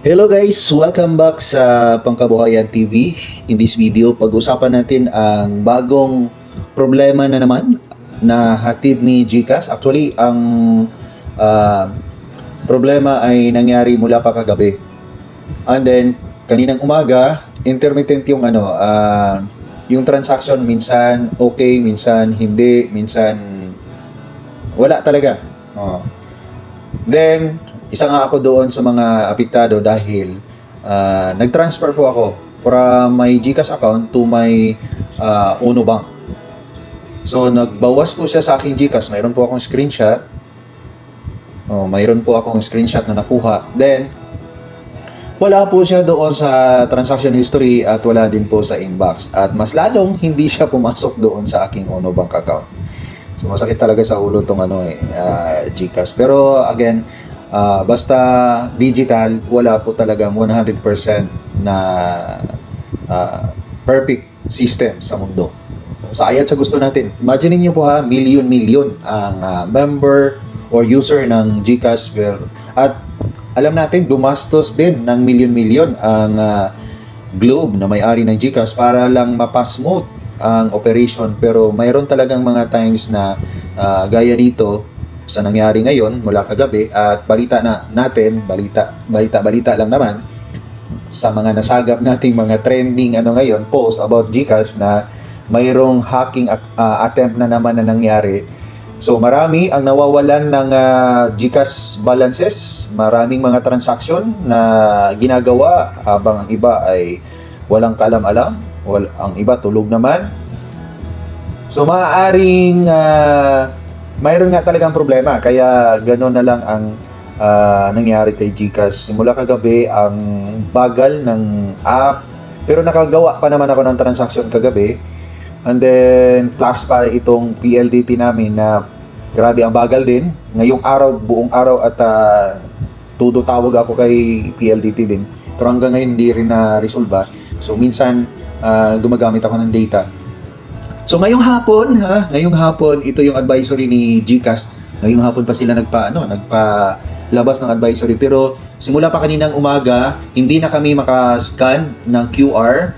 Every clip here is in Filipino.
Hello guys! Welcome back sa Pangkabuhayan TV. In this video, pag-usapan natin ang bagong problema na naman na hatid ni GCash. Actually, ang ah, problema ay nangyari mula pa kagabi. And then, kaninang umaga, intermittent yung ano, ah, yung transaction minsan okay, minsan hindi, minsan wala talaga. Oh. Then, isa nga ako doon sa mga apektado dahil ah, nag-transfer po ako from my GCash account to my ah, Uno Bank. So, nagbawas po siya sa aking GCash. Mayroon po akong screenshot. Oh, mayroon po akong screenshot na nakuha. Then, wala po siya doon sa transaction history at wala din po sa inbox. At mas lalong hindi siya pumasok doon sa aking Uno Bank account. So masakit talaga sa ulo tong ano eh, ah, GCash. Pero again, ah, basta digital, wala po talagang 100% na ah, perfect system sa mundo. Sa ayat sa gusto natin. Imagine niyo po ha, million-million ang ah, member or user ng GCash. At alam natin, gumastos din ng million-million ang ah, Globe na may-ari ng GCash para lang mapasmooth ang operation. Pero mayroon talagang mga times na ah, gaya nito sa nangyari ngayon mula kagabi at balita na natin, balita, balita, balita lang naman sa mga nasagap nating mga trending ano ngayon, post about GCash na mayroong hacking ah, attempt na naman na nangyari. So marami ang nawawalan ng ah, GCash balances, maraming mga transaction na ginagawa habang ang iba ay walang kalam-alam, wal ang iba tulog naman. So maaaring ah, mayroon nga talagang problema kaya gano'n na lang ang ah, nangyari kay GCash. Simula kagabi ang bagal ng app pero nakagawa pa naman ako ng transaction kagabi. And then, plus pa itong PLDT namin na grabe ang bagal din. Ngayong araw, buong araw at uh, todo tawag ako kay PLDT din. Pero hanggang ngayon hindi rin na-resolve. So, minsan, ah, gumagamit ako ng data. So, ngayong hapon, ha? Ngayong hapon, ito yung advisory ni GCash. Ngayong hapon pa sila nagpa, ano, nagpa labas ng advisory. Pero, simula pa kaninang umaga, hindi na kami makascan ng QR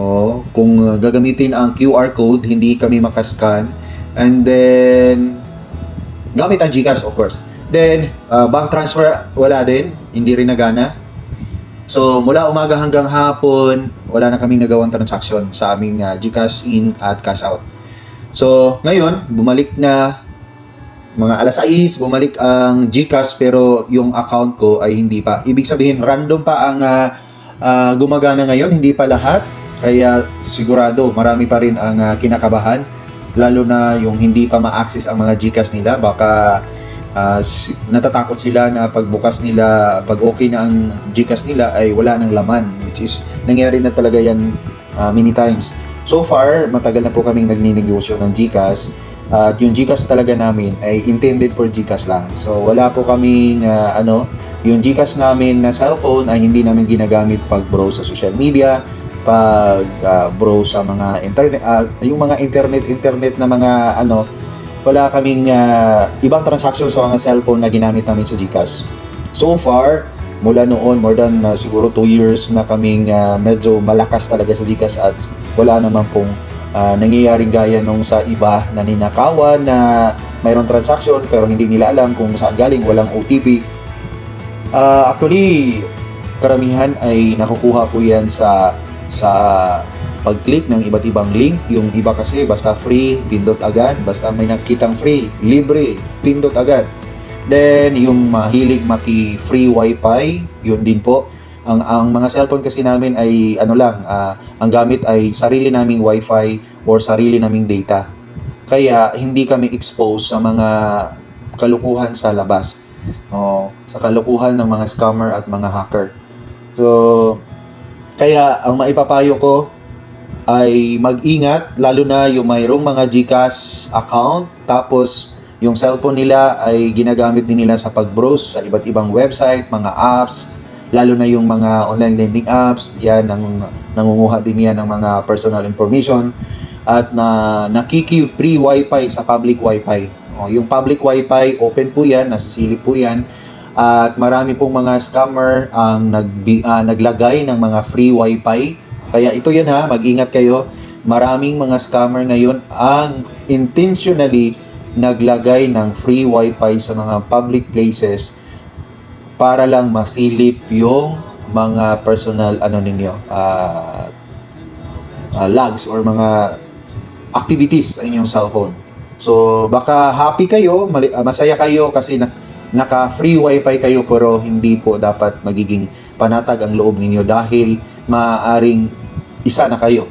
Oh, kung gagamitin ang QR code, hindi kami makascan. And then, gamit ang GCash, of course. Then, uh, bank transfer, wala din. Hindi rin nagana. So, mula umaga hanggang hapon, wala na kaming nagawang transaction sa aming uh, GCash in at cash out. So, ngayon, bumalik na mga alas 6, bumalik ang GCash pero yung account ko ay hindi pa. Ibig sabihin, random pa ang uh, uh, gumagana ngayon, hindi pa lahat. Kaya sigurado marami pa rin ang ah, kinakabahan lalo na yung hindi pa ma-access ang mga GCash nila baka si- natatakot sila na pagbukas nila pag okay na ang GCash nila ay wala nang laman which is nangyari na talaga yan ah, many times. So far, matagal na po kaming nagninegosyo ng GCash at yung GCash talaga namin ay intended for GCash lang. So wala po kaming ah, ano, yung GCash namin na cellphone ay hindi namin ginagamit pag browse sa social media, pag ah, browse sa mga internet ah, yung mga internet internet na mga ano wala kaming ah, ibang transaction sa mga cellphone na ginamit namin sa GCash. So far, mula noon more than ah, siguro 2 years na kaming ah, medyo malakas talaga sa GCash at wala naman pong ah, nangyayaring gaya nung sa iba na ninakawan na mayroong transaction pero hindi nila alam kung saan galing, walang OTP. Ah, actually, karamihan ay nakukuha po yan sa sa pag-click ng iba't ibang link. Yung iba kasi basta free, pindot agad. Basta may nakitang free, libre, pindot agad. Then, yung mahilig maki-free wifi, yun din po. Ang, ang mga cellphone kasi namin ay ano lang, ah, ang gamit ay sarili naming wifi or sarili naming data. Kaya hindi kami exposed sa mga kalukuhan sa labas. O, sa kalukuhan ng mga scammer at mga hacker. So, kaya ang maipapayo ko ay mag-ingat lalo na yung mayroong mga GCash account tapos yung cellphone nila ay ginagamit din nila sa pag-browse sa iba't ibang website, mga apps, lalo na yung mga online lending apps, yan ang nangunguha din yan ng mga personal information at na nakiki-free wifi sa public wifi. O, yung public wifi, open po yan, nasisilip po yan At marami pong mga scammer ang nagbi, ah, naglagay ng mga free wifi. Kaya ito yan ha, mag-ingat kayo. Maraming mga scammer ngayon ang intentionally naglagay ng free wifi sa mga public places para lang masilip yung mga personal ano ninyo ah ah, logs or mga activities sa inyong cellphone. So baka happy kayo, mali- ah, masaya kayo kasi na, naka free wifi kayo pero hindi po dapat magiging panatag ang loob ninyo dahil maaaring isa na kayo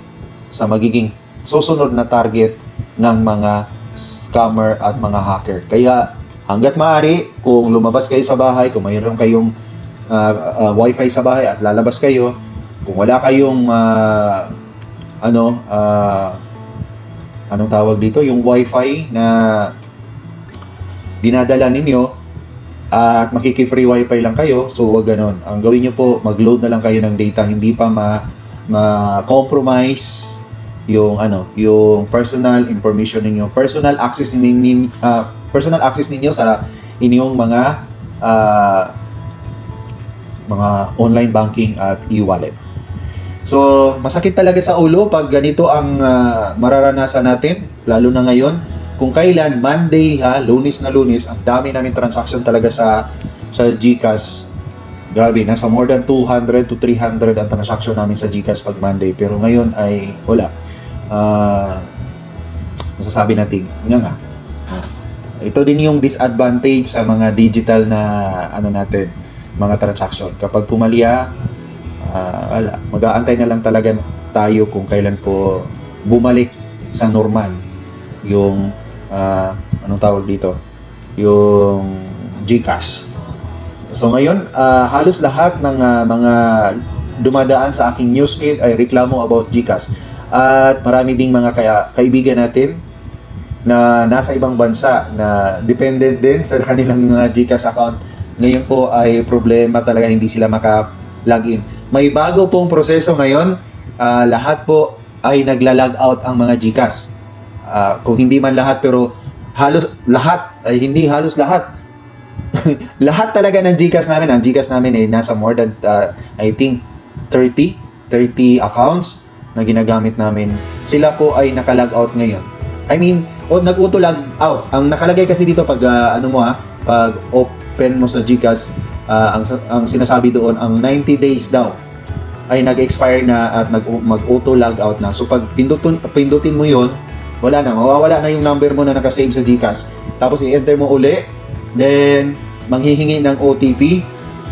sa magiging susunod na target ng mga scammer at mga hacker. Kaya hanggat maaari, kung lumabas kayo sa bahay, kung mayroon kayong ah, ah, wifi sa bahay at lalabas kayo, kung wala kayong ah, ano, ah, anong tawag dito, yung wifi na dinadala ninyo at makiki-free wifi lang kayo, so wag ganon. Ang gawin nyo po, mag-load na lang kayo ng data, hindi pa ma ma-compromise yung ano, yung personal information ninyo, personal access ninyo, ah, personal access ninyo sa inyong mga ah, mga online banking at e-wallet. So, masakit talaga sa ulo pag ganito ang ah, mararanasan natin, lalo na ngayon. Kung kailan, Monday ha, lunes na lunes, ang dami namin transaction talaga sa sa GCash. Grabe, nasa more than 200 to 300 ang transaction namin sa GCash pag Monday. Pero ngayon ay wala. Ah, masasabi natin, nga nga. Ito din yung disadvantage sa mga digital na ano natin, mga transaction. Kapag pumalya, ah, wala. Mag-aantay na lang talaga tayo kung kailan po bumalik sa normal yung ah, anong tawag dito yung GCash so ngayon ah, halos lahat ng ah, mga dumadaan sa aking newsfeed ay reklamo about GCash at marami ding mga kaya, kaibigan natin na nasa ibang bansa na dependent din sa kanilang mga GCash account ngayon po ay problema talaga hindi sila maka-login may bago pong proseso ngayon. Ah, lahat po ay nagla-log out ang mga GCash. Ah, kung hindi man lahat pero halos lahat ay hindi halos lahat. lahat talaga ng GCash namin, ang GCash namin ay nasa more than ah, I think 30 30 accounts na ginagamit namin. Sila po ay naka-log out ngayon. I mean, o nag-auto log out. Ang nakalagay kasi dito pag ah, ano mo ha, pag open mo sa GCash, ah, ang ang sinasabi doon ang 90 days daw ay nag-expire na at nag mag-auto log out na. So pag pindutin pindutin mo 'yon, wala na, mawawala na yung number mo na naka-save sa GCash. Tapos i-enter mo uli, then manghihingi ng OTP.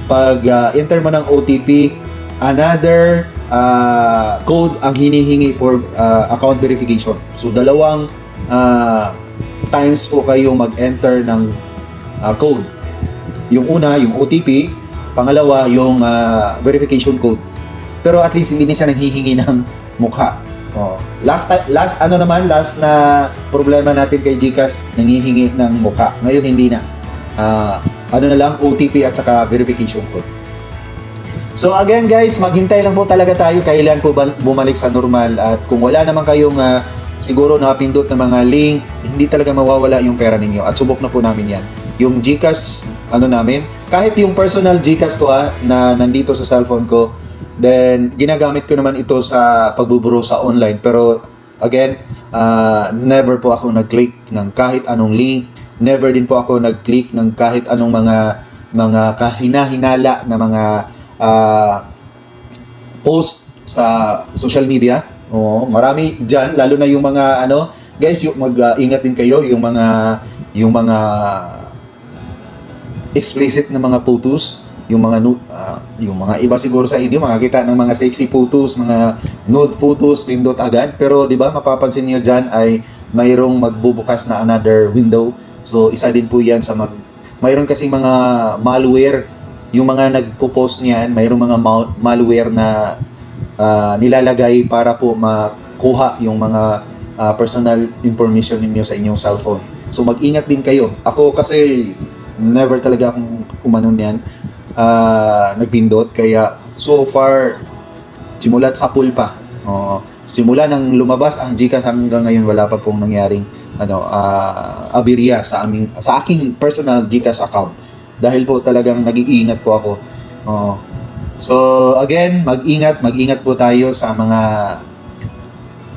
Pag ah, enter mo ng OTP, another ah, code ang hinihingi for ah, account verification. So dalawang ah, times po kayo mag-enter ng ah, code. Yung una, yung OTP, pangalawa, yung ah, verification code. Pero at least hindi na siya nanghihingi ng mukha. Oh. Last last ano naman, last na problema natin kay GCash, nanghihingi ng mukha. Ngayon hindi na. Ah, ano na lang, OTP at saka verification code. So again guys, maghintay lang po talaga tayo kailan po bumalik sa normal at kung wala naman kayong ah, siguro nakapindot na mga link, hindi talaga mawawala yung pera ninyo at subok na po namin yan. Yung GCash ano namin, kahit yung personal GCash ko ah, na nandito sa cellphone ko, then ginagamit ko naman ito sa pagbuburo sa online pero again, ah, never po ako nag-click ng kahit anong link, never din po ako nag-click ng kahit anong mga mga kahina-hinala na mga ah, post sa social media. Oo, marami diyan lalo na yung mga ano, guys, yung mag-ingat din kayo yung mga yung mga explicit na mga photos, yung mga ah, yung mga iba siguro sa inyo makakita ng mga sexy photos, mga nude photos, pindot agad. Pero 'di ba, mapapansin niyo diyan ay mayroong magbubukas na another window. So isa din po 'yan sa mag mayroon kasi mga malware yung mga nagpo-post niyan, mayroong mga mal- malware na ah, nilalagay para po makuha yung mga ah, personal information ninyo sa inyong cellphone. So mag-ingat din kayo. Ako kasi never talaga akong umanon yan. ah, nagpindot kaya so far simulat sa pool pa. Oo. simula nang lumabas ang GCash hanggang ngayon wala pa pong nangyaring ano ah aberya sa aming sa aking personal GCash account. dahil po talagang nag-iingat po ako. Oo. So again, mag-ingat, mag-ingat po tayo sa mga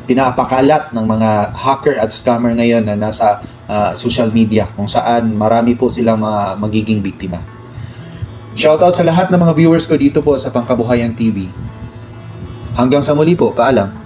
pinapakalat ng mga hacker at scammer ngayon na nasa ah, social media kung saan marami po silang mga magiging biktima. Shoutout sa lahat ng mga viewers ko dito po sa Pangkabuhayan TV. Hanggang sa muli po, paalam.